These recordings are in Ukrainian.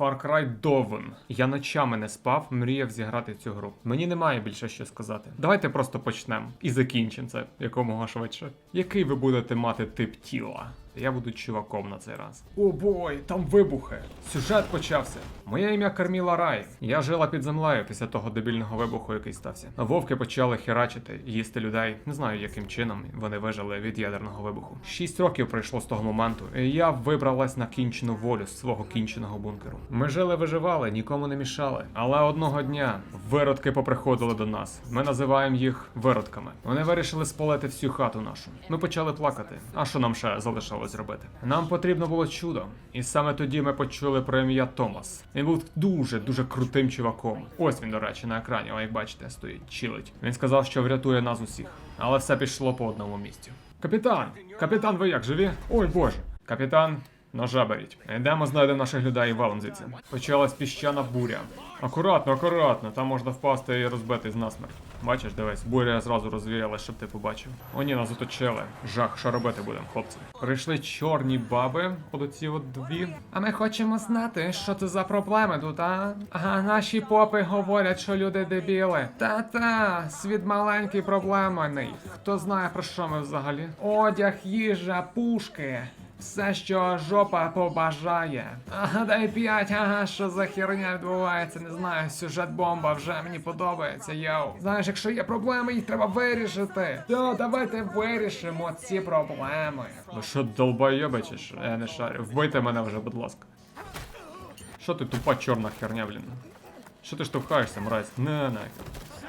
Far Cry Dawn. Я ночами не спав, мріяв зіграти цю гру. Мені немає більше що сказати. Давайте просто почнемо і закінчимо це якомога швидше. Який ви будете мати тип тіла? Я буду чуваком на цей раз. О бой, там вибухи. Сюжет почався. Моє ім'я Карміла Рай. Я жила під землею після того дебільного вибуху, який стався. Вовки почали херачити, їсти людей. Не знаю, яким чином вони вижили від ядерного вибуху. Шість років пройшло з того моменту, і я вибралась на кінчену волю з свого кінченого бункеру. Ми жили, виживали, нікому не мішали. Але одного дня виродки поприходили до нас. Ми називаємо їх виродками. Вони вирішили спалити всю хату нашу. Ми почали плакати. А що нам ще залишалось робити? Нам потрібно було чудо. І саме тоді ми почули про ім'я Томас. Він був дуже дуже крутим чуваком. Ось він, до речі, на екрані, як бачите, стоїть, чилить. Він сказав, що врятує нас усіх. Але все пішло по одному місцю. Капітан! Капітан, ви як живі? Ой боже! Капітан, ножа беріть. Йдемо знайдемо наших людей і валом. Почалась піщана буря. Акуратно, акуратно, там можна впасти і розбити з насмерть. Бачиш, дивись, буря зразу розвіялась, щоб ти побачив. О, ні, нас оточили. Жах, що робити будемо, хлопці. Прийшли чорні баби, оці от дві. А ми хочемо знати, що це за проблеми тут, а? Ага, наші попи говорять, що люди дебіли. Та-та, світ маленький проблемний. Хто знає про що ми взагалі? Одяг, їжа, пушки. Все, що жопа побажає. Ага, дай п'ять, ага, що за херня відбувається, не знаю, сюжет бомба вже мені подобається, йоу. Знаєш, якщо є проблеми, їх треба вирішити. То давайте вирішимо ці проблеми. Ви що, долбойоби? Я не шарю. Вбийте мене вже, будь ласка. Що ти тупа чорна херня, блін? Що ти штовхаєшся, мразь? Не, не.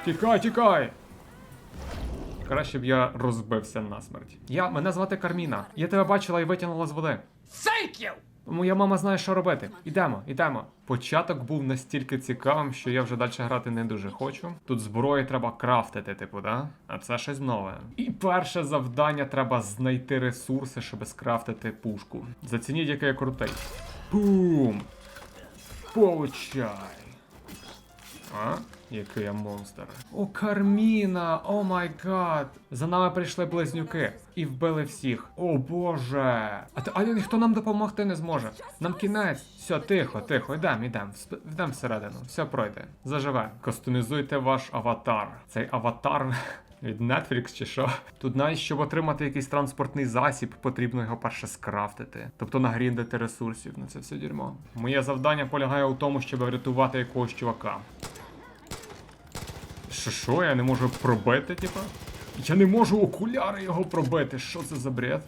Тікай, тікай! Краще б я розбився насмерть. Я, мене звати Карміна. Я тебе бачила і витягнула з води. Thank you! Моя мама знає, що робити. Ідемо, ідемо. Початок був настільки цікавим, що я вже далі грати не дуже хочу. Тут зброї треба крафтити, типу, да? А це щось нове. І перше завдання треба знайти ресурси, щоб скрафтити пушку. Зацініть, який я крутий. Бум! Получай! А? Який я монстр. О, Карміна! О май гад! За нами прийшли близнюки і вбили всіх. О боже! А, ти- а ніхто нам допомогти не зможе. Нам кінець. Все, тихо, тихо, йдемо, йдемо. Йдемо всередину. Все пройде. Заживе. Кастомізуйте ваш аватар. Цей аватар. Від Netflix чи що? Тут навіть щоб отримати якийсь транспортний засіб, потрібно його перше скрафтити. Тобто нагріндити ресурсів на це все дерьмо. Моє завдання полягає у тому, щоб врятувати якогось чувака. Що що, я не можу пробити, типа? Я не можу окуляри його пробити. Що це за бред?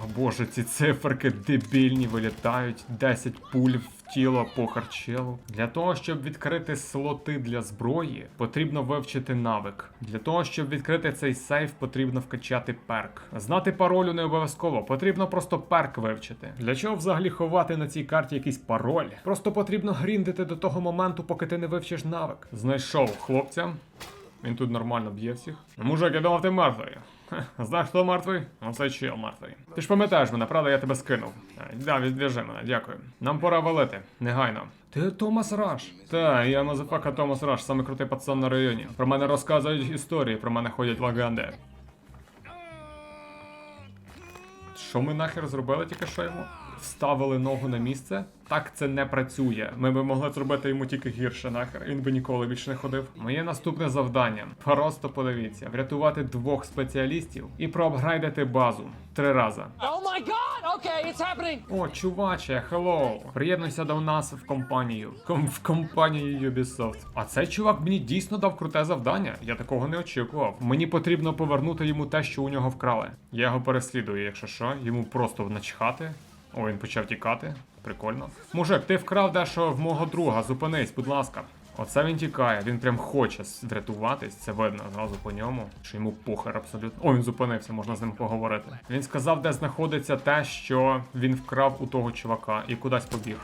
О боже, ці циферки дебільні вилітають. 10 пуль в тіло по харчелу. Для того, щоб відкрити слоти для зброї, потрібно вивчити навик. Для того, щоб відкрити цей сейф, потрібно вкачати перк. Знати паролю не обов'язково, потрібно просто перк вивчити. Для чого взагалі ховати на цій карті якийсь пароль? Просто потрібно гріндити до того моменту, поки ти не вивчиш навик. Знайшов хлопця. Він тут нормально б'є всіх. Мужик, я думав, ти мертвий. Знаєш, хто мертвий? Оце чел мертвий. Ти ж пам'ятаєш мене, правда, я тебе скинув. Е, Да, відв'яжи мене, дякую. Нам пора валити, негайно. Ти Томас Раш. Та, я мазафака Томас Раш, самий крутий пацан на районі. Про мене розказують історії, про мене ходять легенди. Що ми нахер зробили тільки що йому? Вставили ногу на місце? Так це не працює. Ми би могли зробити йому тільки гірше нахер. Він би ніколи більше не ходив. Моє наступне завдання. Просто подивіться, врятувати двох спеціалістів і проапгрейдити базу. Три рази. Oh my god! Okay! О, чуваче, хеллоу. Приєднуйся до нас в компанію. Ком в компанію Ubisoft. А цей чувак мені дійсно дав круте завдання. Я такого не очікував. Мені потрібно повернути йому те, що у нього вкрали. Я його переслідую, якщо що, йому просто начхати. О, він почав тікати. Прикольно. Мужик, ти вкрав дещо в мого друга. Зупинись, будь ласка. Оце він тікає, він прям хоче врятуватись, це видно зразу по ньому, що йому похер абсолютно. О, він зупинився, можна з ним поговорити. Він сказав, де знаходиться те, що він вкрав у того чувака, і кудись побіг.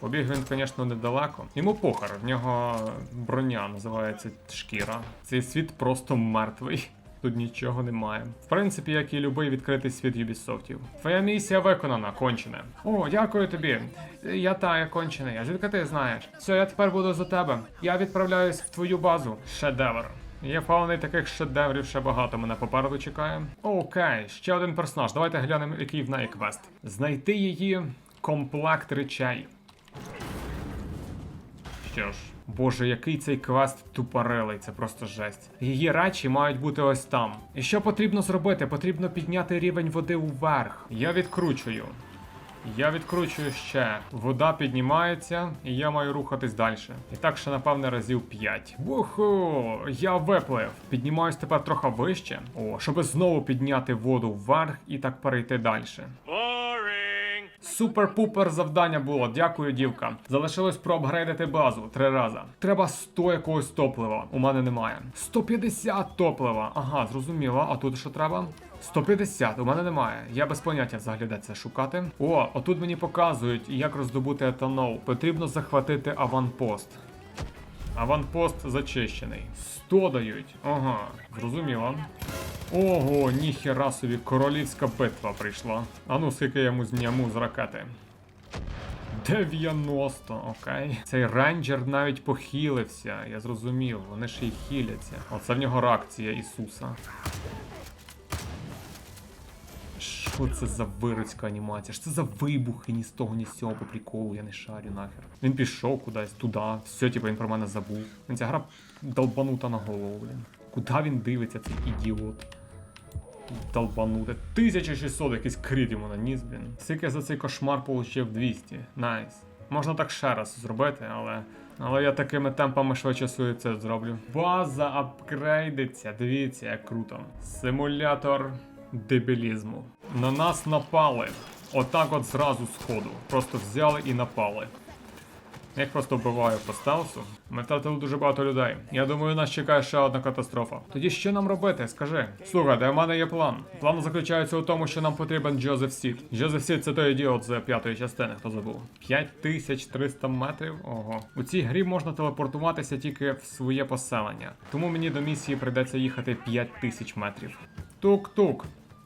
Побіг він, звісно, недалеко. Йому похер, в нього броня називається шкіра. Цей світ просто мертвий. Тут нічого немає. В принципі, як і любий відкритий світ Юбісофтів. Твоя місія виконана, кончене. О, дякую тобі. Я та, я кончений. А звідки ти знаєш? Все, я тепер буду за тебе. Я відправляюсь в твою базу. Шедевр. Є повний таких шедеврів ще багато мене попереду чекає. Окей, ще один персонаж. Давайте глянемо, який в неї квест. Знайти її комплект речей. Що ж, боже, який цей квест тупорилий, це просто жесть. Її речі мають бути ось там. І що потрібно зробити? Потрібно підняти рівень води уверх. Я відкручую. Я відкручую ще. Вода піднімається, і я маю рухатись далі. І так ще, напевне, разів 5. Вуху! Я виплив. Піднімаюсь тепер трохи вище. О, щоб знову підняти воду вверх і так перейти далі. Супер-пупер завдання було. Дякую, дівка. Залишилось проапгрейдити базу три рази. Треба 100 якогось топлива. У мене немає. 150 топлива. Ага, зрозуміло. А тут що треба? 150, у мене немає. Я без поняття взагалі де це шукати. О, отут мені показують, як роздобути етанол. Потрібно захватити аванпост. Аванпост зачищений. 100 дають. Ага, зрозуміло. Ого, ніхера собі, королівська битва прийшла. А ну, скільки я йому зніму з ракети. 90, окей. Цей рейнджер навіть похилився, я зрозумів, вони ще й хіляться. Оце в нього реакція Ісуса. Що це за вирицька анімація? Що це за вибухи ні з того, ні з цього по приколу, я не шарю нахер. Він пішов кудись туди, все, типу, він про мене забув. Він ця гра долбанута на голову, блін. Куди він дивиться, цей ідіот? Долбануте. 1600 якийсь крит йому наніс, блін. Скільки за цей кошмар получив 200. Найс. Можна так ще раз зробити, але. Але я такими темпами швидше суїцид зроблю. База апгрейдиться, дивіться, як круто. Симулятор дебілізму. На нас напали. Отак от зразу з ходу. Просто взяли і напали. Я їх просто вбиваю по стелсу. Ми втратили дуже багато людей. Я думаю, нас чекає ще одна катастрофа. Тоді що нам робити? Скажи. Слухайте, у мене є план. План заключається у тому, що нам потрібен Джозеф Сід. Джозеф Сід це той ідіот з п'ятої частини, хто забув. 5300 метрів. Ого. У цій грі можна телепортуватися тільки в своє поселення. Тому мені до місії прийдеться їхати 5000 метрів. Тук-тук.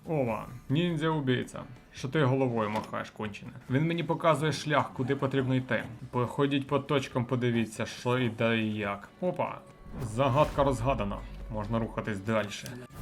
Ова, ніндзя убійця. Що ти головою махаєш, кончене? Він мені показує шлях, куди потрібно йти. Походіть по точкам, подивіться, що і де і як. Опа, загадка розгадана. Можна рухатись далі.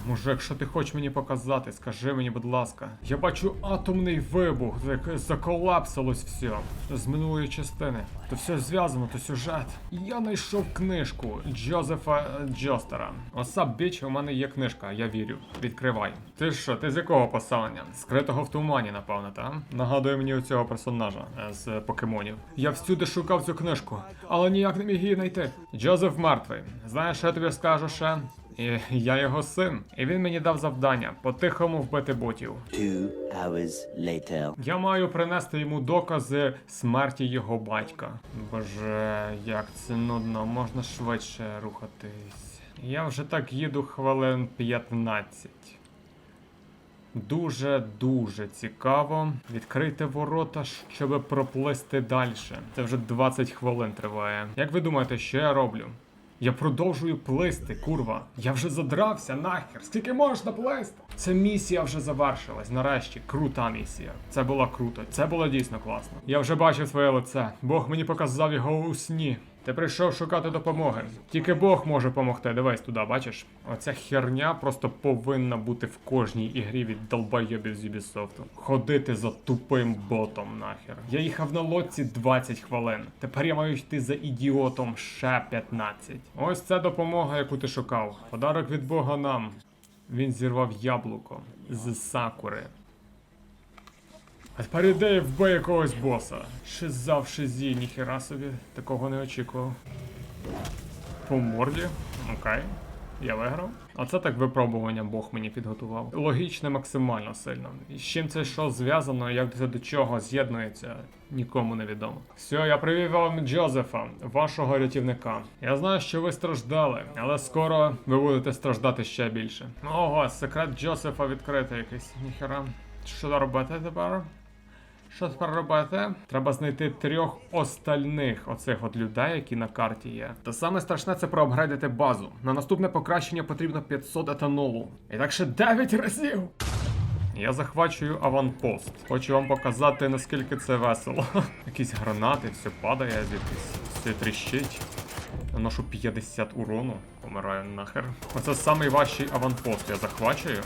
Може, якщо ти хочеш мені показати, скажи мені, будь ласка. Я бачу атомний вибух, як заколапсилось все з минулої частини. То все зв'язано, то сюжет. Я знайшов книжку Джозефа е, Джостера. Осап біч, у мене є книжка, я вірю. Відкривай. Ти що, ти з якого поселення? Скритого в тумані, напевно, та? Нагадує мені цього персонажа е, з покемонів. Я всюди шукав цю книжку, але ніяк не міг її знайти. Джозеф мертвий. Знаєш, що я тобі скажу ще? І я його син, і він мені дав завдання по-тихому вбити ботів. Two hours later. Я маю принести йому докази смерті його батька. Боже, як це нудно, можна швидше рухатись. Я вже так їду хвилин 15. Дуже дуже цікаво. Відкрити ворота, щоб проплисти далі. Це вже 20 хвилин триває. Як ви думаєте, що я роблю? Я продовжую плисти, курва. Я вже задрався нахер. Скільки можна плисти? Ця місія вже завершилась. Нарешті, крута місія. Це було круто. Це було дійсно класно. Я вже бачив своє лице. Бог мені показав його у сні. Ти прийшов шукати допомоги. Тільки Бог може допомогти. Дивись туди, бачиш? Оця херня просто повинна бути в кожній ігрі від долбойобів з Ubisoft. Ходити за тупим ботом нахер. Я їхав на лодці 20 хвилин. Тепер я маю йти за ідіотом ще 15. Ось це допомога, яку ти шукав. Подарок від Бога нам. Він зірвав яблуко з сакури. А тепер іди і вбий якогось боса. Шиза в шизі, ніхера собі, такого не очікував. По морді, окей. Я виграв. А це так випробування Бог мені підготував. Логічно, максимально сильно. І з чим це що зв'язано, як це до чого з'єднується, нікому не відомо. Все, я привів вам Джозефа, вашого рятівника. Я знаю, що ви страждали, але скоро ви будете страждати ще більше. Ого, секрет Джозефа відкритий якийсь. Ніхера. Що робити тепер? Що тепер робити? Треба знайти трьох остальних оцих от людей, які на карті є. Та саме страшне це проапгрейдити базу. На наступне покращення потрібно 500 етанолу. І так ще 9 разів. Я захвачую аванпост. Хочу вам показати, наскільки це весело. Якісь гранати, все падає звідкись, все тріщить. Наношу 50 урону, помираю нахер. Оце самий важчий аванпост. Я захвачую.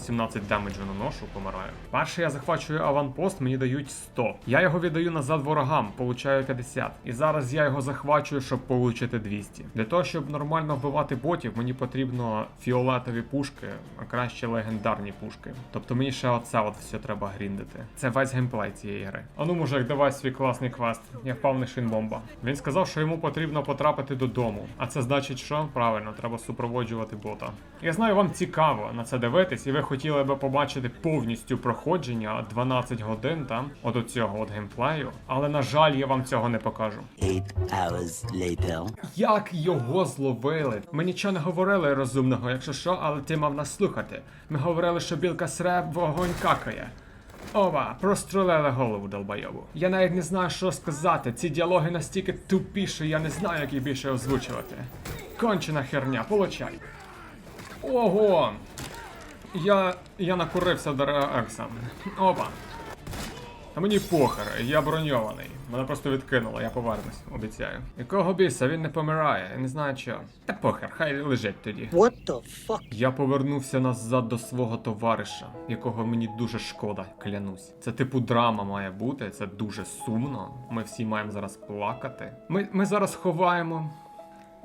І 17 демеджу наношу, помираю. Перший я захвачую аванпост, мені дають 100. Я його віддаю назад ворогам, получаю 50. І зараз я його захвачую, щоб получити 200. Для того, щоб нормально вбивати ботів, мені потрібно фіолетові пушки, а краще легендарні пушки. Тобто мені ще оце от все треба гріндити. Це весь геймплей цієї гри. А ну, мужик, давай свій класний квест. Я впав на шинбомба. Він сказав, що йому потрібно потрапити додому. А це значить, що правильно, треба супроводжувати бота. Я знаю, вам цікаво на це дивитись, і ви хотіли би побачити повністю проходження 12 годин там от цього от геймплею. Але на жаль, я вам цього не покажу. Eight hours later. Як його зловили? Ми нічого не говорили розумного, якщо що, але ти мав нас слухати. Ми говорили, що білка сре, вогонь какає. Ова, прострелили голову долбойову. Я навіть не знаю, що сказати. Ці діалоги настільки тупі, що я не знаю, як їх більше озвучувати. Кончена херня, получай. Ого! Я. я накурився до Екса. Опа. А мені похер, я броньований. Мене просто відкинуло, я повернусь, обіцяю. Якого біса він не помирає, я не знаю чого. Та похер, хай лежить тоді. What the fuck? Я повернувся назад до свого товариша, якого мені дуже шкода, клянусь. Це типу драма має бути, це дуже сумно. Ми всі маємо зараз плакати. Ми, ми зараз ховаємо.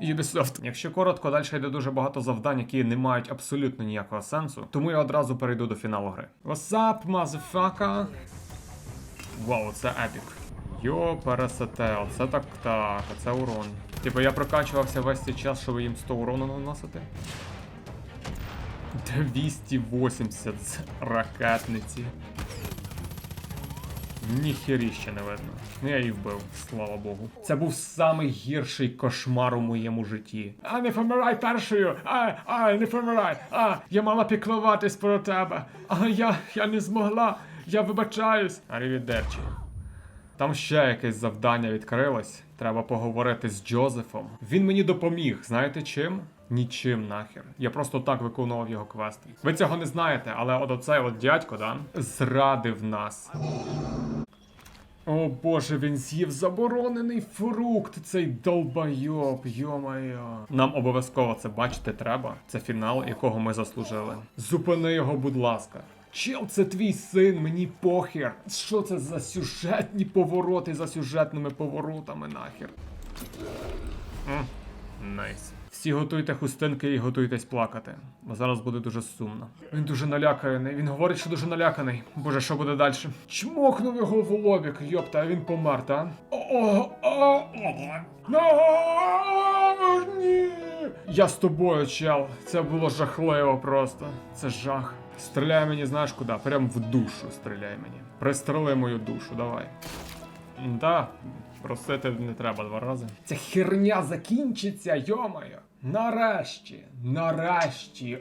Ubisoft. Якщо коротко, далі йде дуже багато завдань, які не мають абсолютно ніякого сенсу, тому я одразу перейду до фіналу гри. What's up, motherfucker? Вау, це епік. Йо, пересете, оце так так, оце урон. Типу я прокачувався весь цей час, щоб їм 100 урону наносити. 280 з ракетниці. Ніхеріще не видно. Ну я її вбив, слава Богу. Це був самий гірший кошмар у моєму житті. А не помирай першою! А, а, не помирай! А, я мала піклуватись про тебе. А я, я не змогла. Я вибачаюсь. Арівідерчі. Там ще якесь завдання відкрилось. Треба поговорити з Джозефом. Він мені допоміг. Знаєте чим? Нічим нахер. Я просто так виконував його квести. Ви цього не знаєте, але от оцей от дядько, да, зрадив нас. О боже, він з'їв заборонений фрукт, цей долбайоб, йо-майо. Нам обов'язково це бачити треба. Це фінал, якого ми заслужили. Зупини його, будь ласка. Чел, це твій син, мені похер. Що це за сюжетні повороти за сюжетними поворотами нахер? Найс. Всі готуйте хустинки і готуйтесь плакати, бо зараз буде дуже сумно. Він дуже наляканий. Він говорить, що дуже наляканий. Боже, що буде далі? Чмокнув його в лобік, йопта, а він помер, та? Ні. Я з тобою, чел. Це було жахливо просто. Це жах. Стріляй мені, знаєш куди? Прям в душу стріляй мені. Пристрели мою душу, давай. Да, просити не треба два рази. Ця херня закінчиться, йомаю. Нарешті, нарешті.